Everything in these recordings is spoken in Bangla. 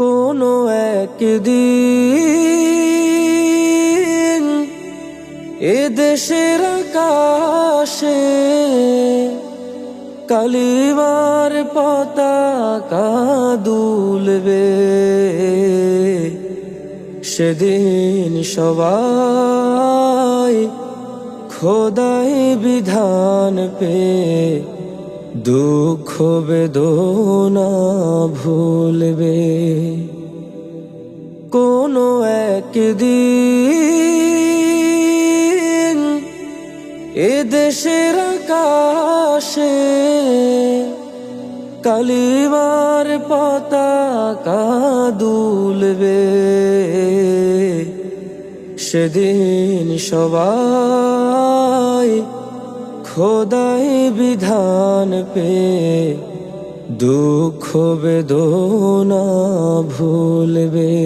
কোনো একদিন এ দেশের আকাশে কালিমার পতাকা দুলবে। সেদিন সবাই খোদাই বিধান পে দুঃখ বেদনা ভুলবে। কোনো একদিন এ দেশের আকাশে কালিমার পতাকা দুলবে। সেদিন সবাই খোদাই বিধান পে দুঃখ বেদনা ভুলবে।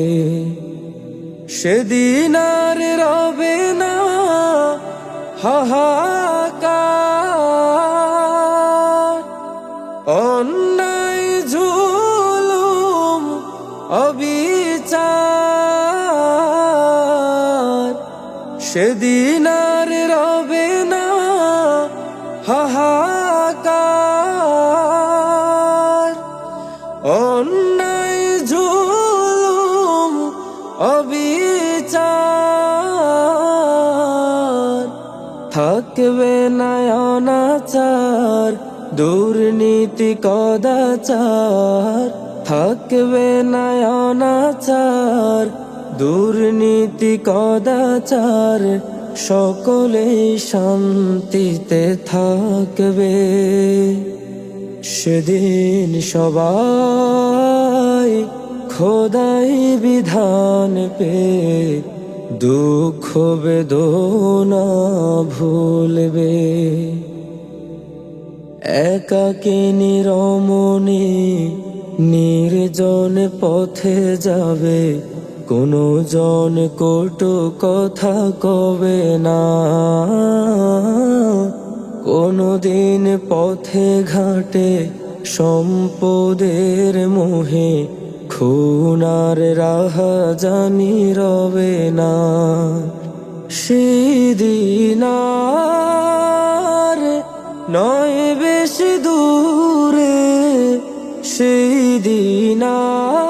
সেদিন আর রবে না হাহাকার। অন্যায়, জুলুম, অবিচার। সেদিন আর রবে না হাহাকার অন্যায় জুলুম অবিচার। থাকবে না দুর্নীতি কদাচার। থাকবে না অনাচার দুর্নীতি কদাচার। সকলেই শান্তিতে থাকবে। সেদিন সবাই খোদাই বিধান পে দুঃখ বেদনা ভুলবে। একাকে নিরমণি নির্জন পথে যাবে কোনো জন কোটো কথা কবে না। কোনো দিন পথে ঘাটে সম্পদের মোহে খুনার রাহা জানি রবে না। সেদিনার নয় বেশি দূরে সেই দিনার